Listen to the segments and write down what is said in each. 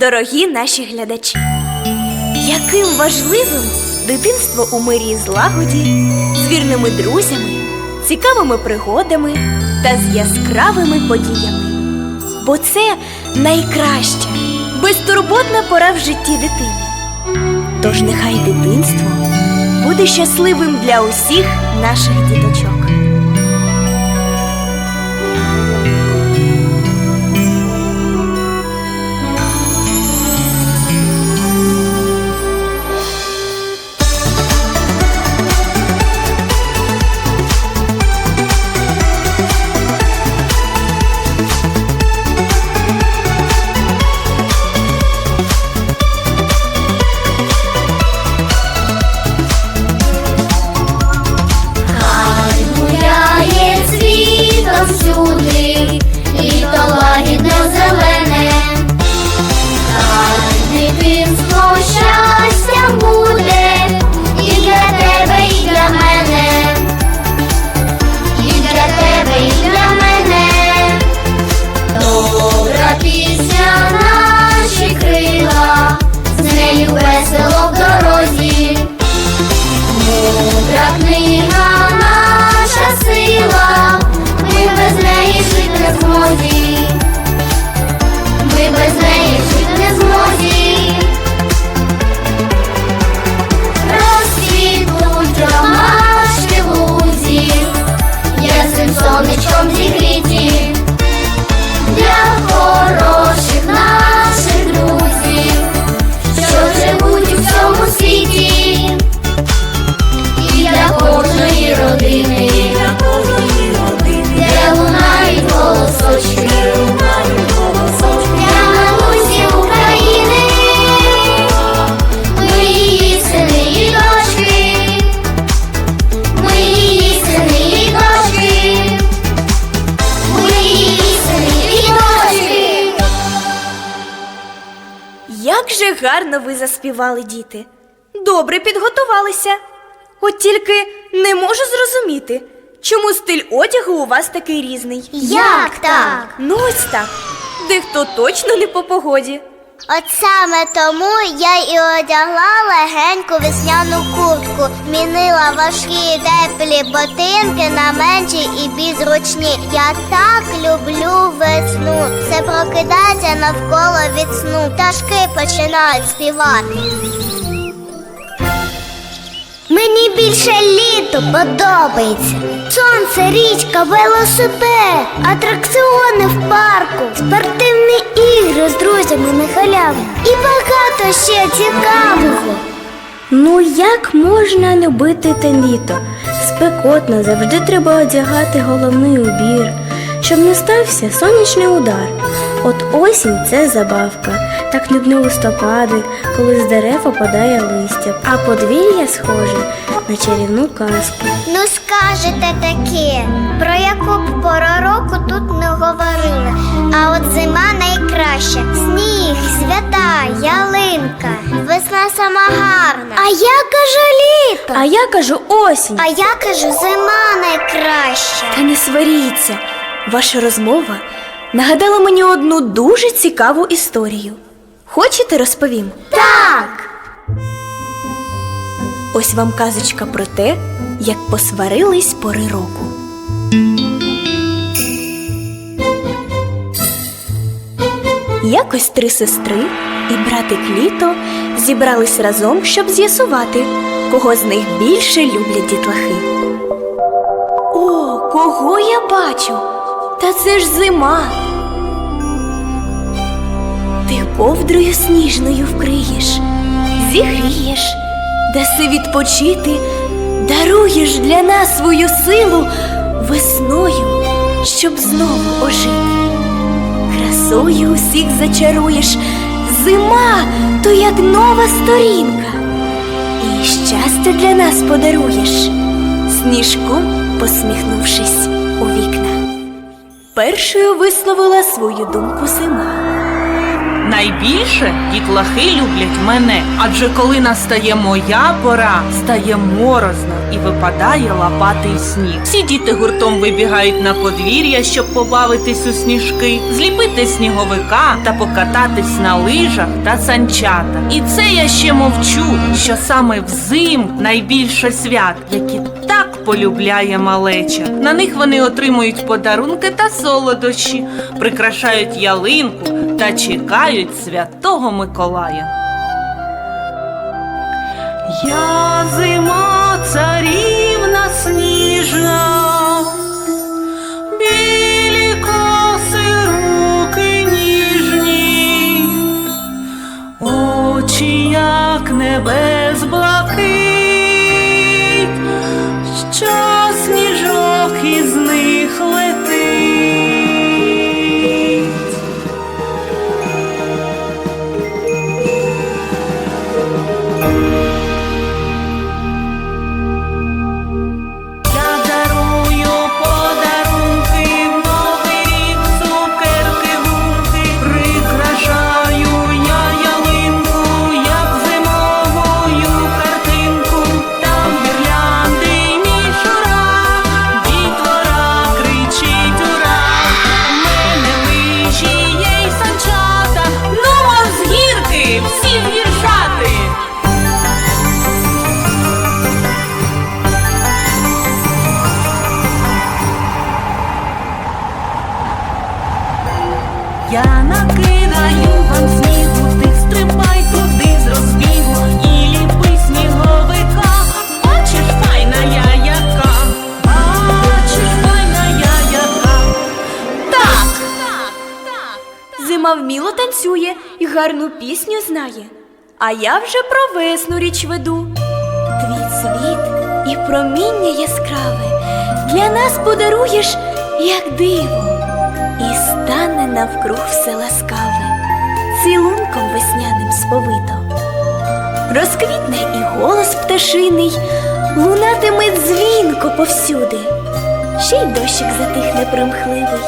Дорогі наші глядачі! Яким важливим дитинство у мирі і злагоді, з вірними друзями, цікавими пригодами та з яскравими подіями. Бо це найкраща, безтурботна пора в житті дитини. Тож нехай дитинство буде щасливим для усіх наших діточок. Заспівали, діти. Добре підготувалися. От тільки не можу зрозуміти, чому стиль одягу у вас такий різний. Як так? Ну ось так. Дехто точно не по погоді. От саме тому я і одягла легеньку весняну куртку, змінила важкі теплі ботинки на менші і більш. Я так люблю весну. Все прокидається навколо від сну. Пташки починають співати. Мені більше літо подобається. Сонце, річка, велосипед, атракціони в парку, спортивні ігри з друзями на халяву і багато ще цікавого. Ну як можна любити те літо? Спекотно завжди треба одягати головний убір, щоб не стався сонячний удар. От осінь це забавка. Так люблю листопади, коли з дерев опадає листя, а подвір'я схоже на чарівну казку. Ну скажете таке, про яку б пору року тут не говорили. А от зима найкраща. Сніг, свята, ялинка, весна сама гарна. А я кажу літо. А я кажу осінь. А я кажу, зима найкраща. Та не сваріться. Ваша розмова нагадала мені одну дуже цікаву історію. Хочете розповім? Так. Ось вам казочка про те, як посварились пори року. Якось три сестри і братик літо зібрались разом, щоб з'ясувати, кого з них більше люблять дітлахи. О, кого я бачу? Та це ж зима. Ковдрою сніжною вкриєш, зігрієш, даси відпочити, даруєш для нас свою силу весною, щоб знову ожити. Красою усіх зачаруєш, зима то як нова сторінка, і щастя для нас подаруєш, сніжком посміхнувшись у вікна. Першою висловила свою думку зима. Найбільше дітлахи люблять мене, адже коли настає моя пора, стає морозно і випадає лопатий сніг. Всі діти гуртом вибігають на подвір'я, щоб побавитись у сніжки, зліпити сніговика та покататись на лижах та санчата. І це я ще мовчу, що саме взим найбільше свят, які так полюбляє малеча. На них вони отримують подарунки та солодощі, прикрашають ялинку та чекають святого Миколая. Я зима царівна сніжна, як небес Я накидаю вам снігу, ти стрибай туди з і ліпи сніговика. Бачиш, файна я яка, бачиш, файна я яка. Так, Зима вміло танцює і гарну пісню знає. А я вже про весну річ веду. Твій світ і проміння яскраве для нас подаруєш, як диво, стане навкруг все ласкаве, цілунком весняним сповито. Розквітне і голос пташиний, лунатиме дзвінко повсюди. Ще й дощик затихне примхливий,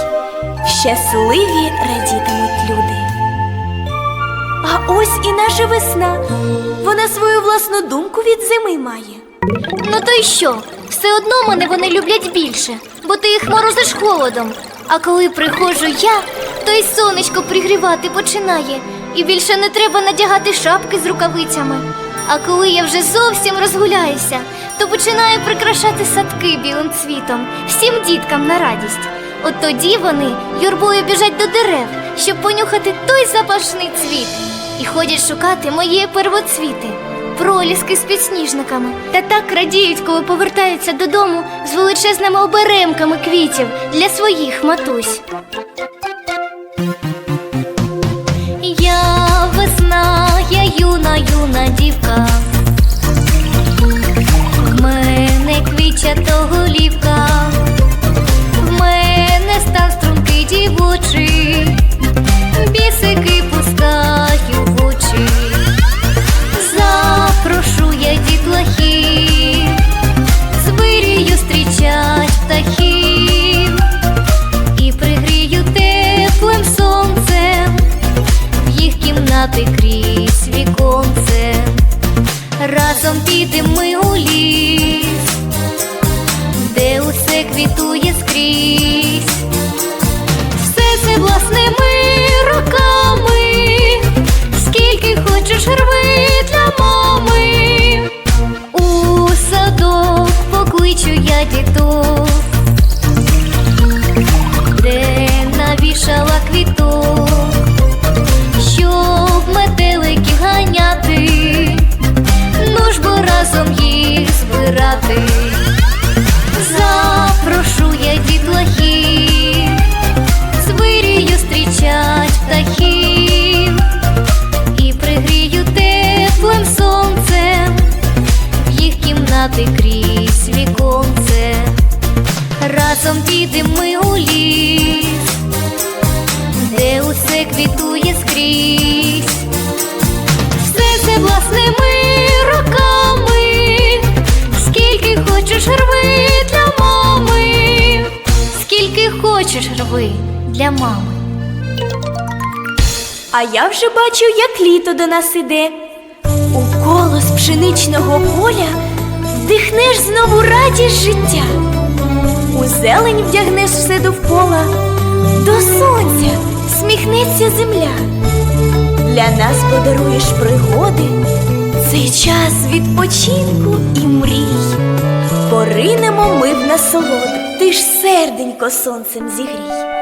щасливі радітимуть люди. А ось і наша весна. Вона свою власну думку від зими має. Ну то й що? Все одно мене вони люблять більше, бо ти їх морозиш холодом. А коли приходжу я, то й сонечко пригрівати починає, і більше не треба надягати шапки з рукавицями. А коли я вже зовсім розгуляюся, то починаю прикрашати садки білим цвітом, всім діткам на радість. От тоді вони юрбою біжать до дерев, щоб понюхати той запашний цвіт, і ходять шукати мої первоцвіти проліски з підсніжниками та так радіють, коли повертаються додому з величезними оберемками квітів для своїх матусь. Я весна, я юна, юна дівка. В мене квітчата голівка, кімнати крізь віконце. Разом підемо для мами. А я вже бачу, як літо до нас іде. У колос пшеничного поля вдихнеш знову радість життя. У зелень вдягнеш все довкола, до сонця сміхнеться земля. Для нас подаруєш пригоди, цей час відпочинку і мрій. Поринемо ми в насолоду, ти ж серденько сонцем зігрій.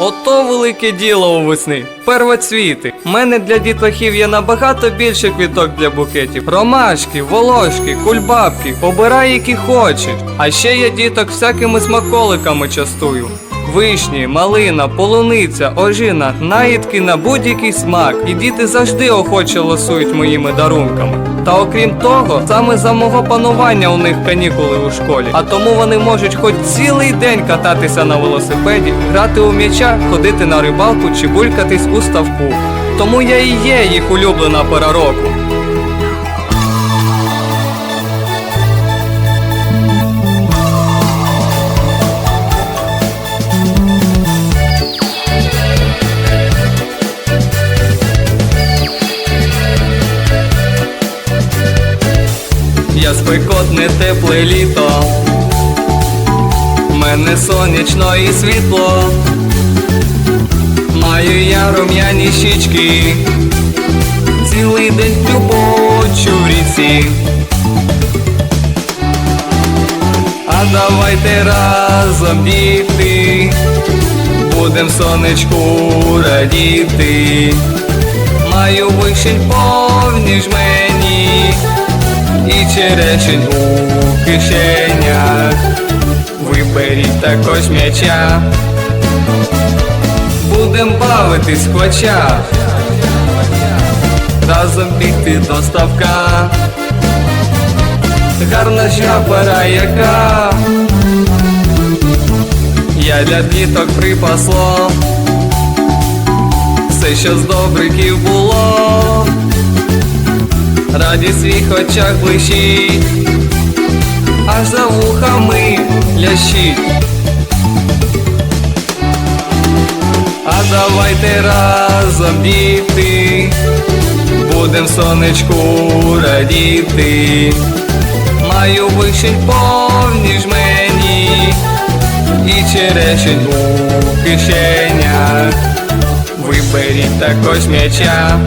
Ото велике діло у весни. Первоцвіти. У мене для дітлахів є набагато більше квіток для букетів. Ромашки, волошки, кульбабки. Обирай, які хочеш. А ще я діток всякими смаколиками частую. Вишні, малина, полуниця, ожина, наїдки на будь-який смак. І діти завжди охоче ласують моїми дарунками. Та окрім того, саме за мого панування у них канікули у школі. А тому вони можуть хоч цілий день кататися на велосипеді, грати у м'яча, ходити на рибалку чи булькатись у ставку. Тому я і є їх улюблена пора року. Спекотне тепле літо, мене сонячно і світло, маю я рум'яні щічки, цілий день любочу в ріці. А давайте разом діти, будем сонечку радіти. Маю вишень повні жмені і черешень у кишенях. Виберіть також м'яча, будем бавитись хоча разом бігти до ставка. Гарна жабара яка я для діток припасло все, що з добриків було радість в своїх очах блищить, аж за вухами лящить. А давайте разом діти, будем сонечку радіти. Маю вишень повні жмені і черешень у кишенях. Виберіть також м'яча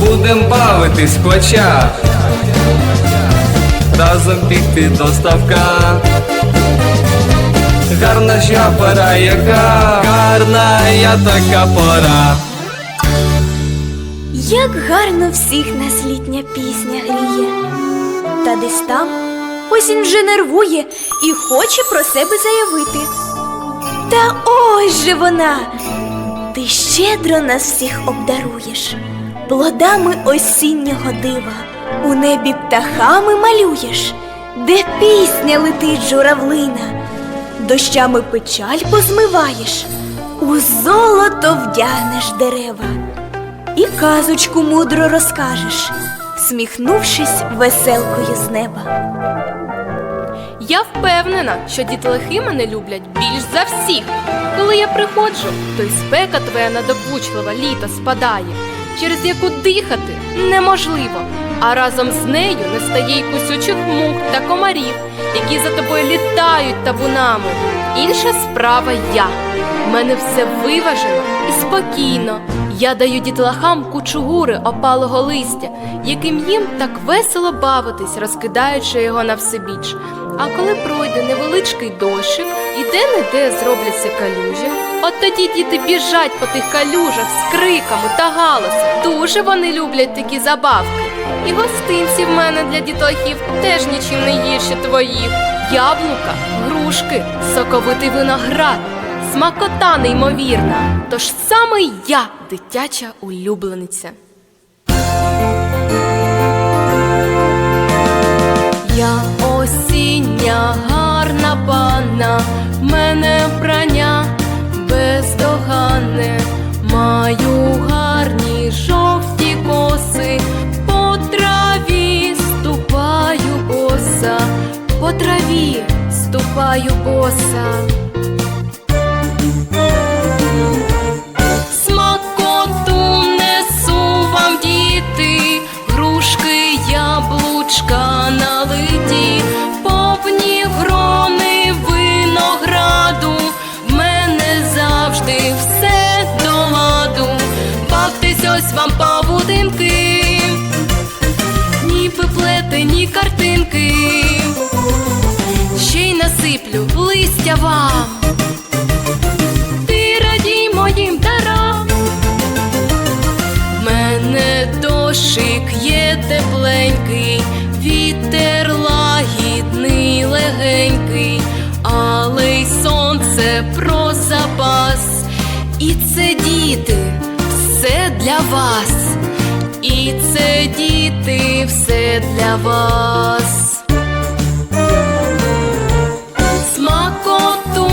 будем бавитись хоча разом бігти до ставка. Гарна ж я пора, яка гарна я така пора. Як гарно всіх нас літня пісня гріє. Та десь там осінь вже нервує і хоче про себе заявити. Та ось же вона! Ти щедро нас всіх обдаруєш, плодами осіннього дива, у небі птахами малюєш, де пісня летить журавлина, дощами печаль позмиваєш, у золото вдягнеш дерева і казочку мудро розкажеш, сміхнувшись веселкою з неба. Я впевнена, що дітлахи мене люблять більш за всіх. Коли я приходжу, то й спека твоя надокучлива літо спадає, через яку дихати неможливо, а разом з нею не стає й кусючих мух та комарів, які за тобою літають табунами. Інша справа я. Мене все виважено і спокійно. Я даю дітлахам кучугури опалого листя, яким їм так весело бавитись, розкидаючи його на всебіч. А коли пройде невеличкий дощик і де-не-де зробляться калюжі, от тоді діти біжать по тих калюжах з криками та галасом. Дуже вони люблять такі забавки. І гостинці в мене для дітлахів теж нічим не гірші твоїх. Яблука, грушки, соковитий виноград, смакота неймовірна. Тож саме я дитяча улюблениця. Я осіння гарна панна, мене прання бездоганне, маю гарні жовті коси, по траві ступаю боса, по траві ступаю боса. Смакоту несу вам діти, грушки, яблучка налиті, повні грони винограду, в мене завжди все до ладу, бавтесь ось вам павутинки, ні пеплетені картинки, ще й насиплю листя вам. Тепленький, вітер лагідний, легенький, але й сонце про запас. І це діти, все для вас. І це діти, все для вас. Смакоту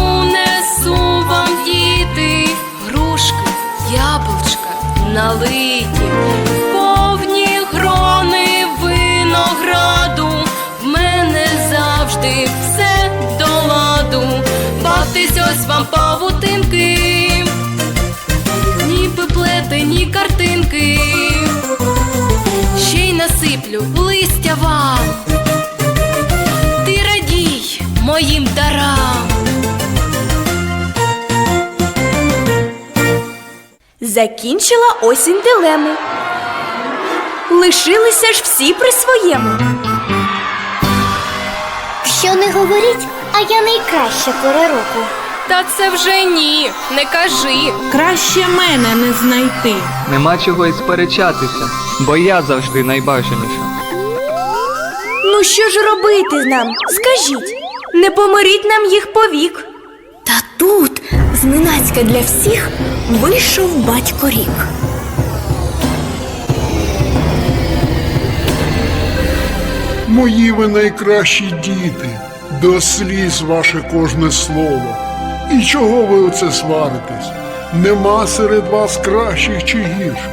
Закінчила осінь дилему. Лишилися ж всі при своєму. Що не говоріть, а я найкраща пора року. Та це вже ні, не кажи. Краще мене не знайти. Нема чого й сперечатися, бо я завжди найбажаніша. Ну що ж робити нам? Скажіть, не помиріть нам їх повік. Та тут зненацька для всіх вийшов батько рік. Мої ви найкращі діти, до сліз ваше кожне слово. І чого ви оце сваритесь? Нема серед вас кращих чи гірших.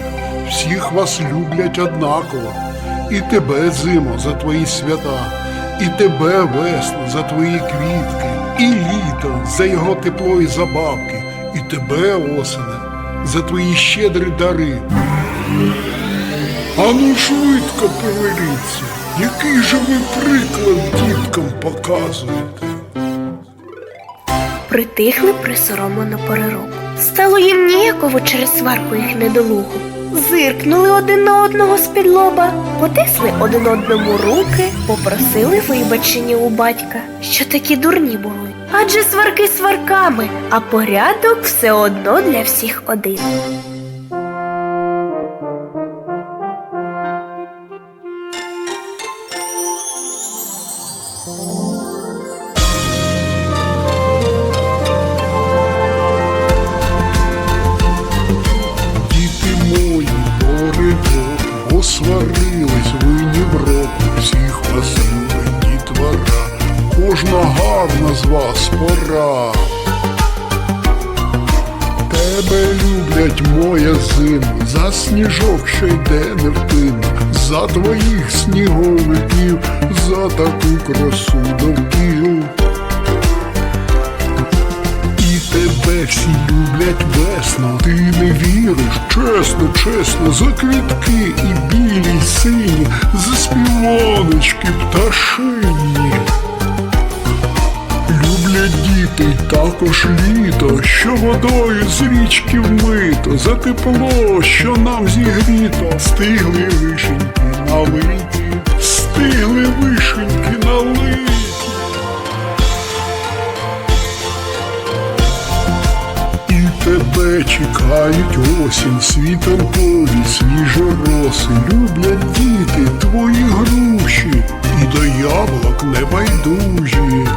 Всіх вас люблять однаково. І тебе, зимо, за твої свята, і тебе, весну, за твої квітки, і літо за його тепло і забавки, і тебе, осене, за твої щедрі дари. Ану швидко поверіться, який же ви приклад діткам показуєте. Притихли присоромлено перероку. Стало їм ніяково через сварку їх недолугу. Зиркнули один на одного з-під лоба, потисли один одному руки, попросили вибачення у батька, що такі дурні були. Адже сварки сварками, а порядок все одно для всіх один. Сині, заспівоночки пташині. Люблять діти також літо, що водою з річки вмито, за тепло, що нам зігріто, стигли вишеньки налиті, стигли вишеньки налиті. Тебе чекають осінь, світанкові, свіжі роси, люблять діти твої груші, і до яблук небайдужі.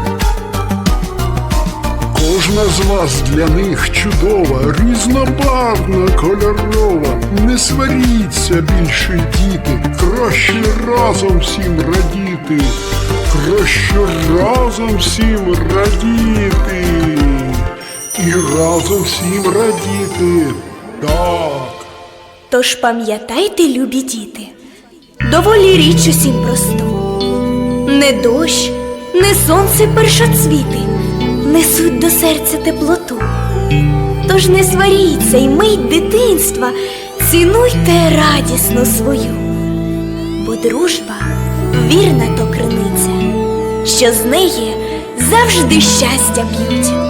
Кожна з вас для них чудова, різнобарвна, кольорова. Не сваріться більше, діти, краще разом всім радіти, краще разом всім радіти. І разом всім радіти. Так. Тож пам'ятайте, любі діти, доволі річ усім просту. Не дощ, не сонце першоцвіти несуть до серця теплоту. Тож не сваріться й мить дитинства, цінуйте радісну свою, бо дружба вірна то криниця, що з неї завжди щастя п'ють.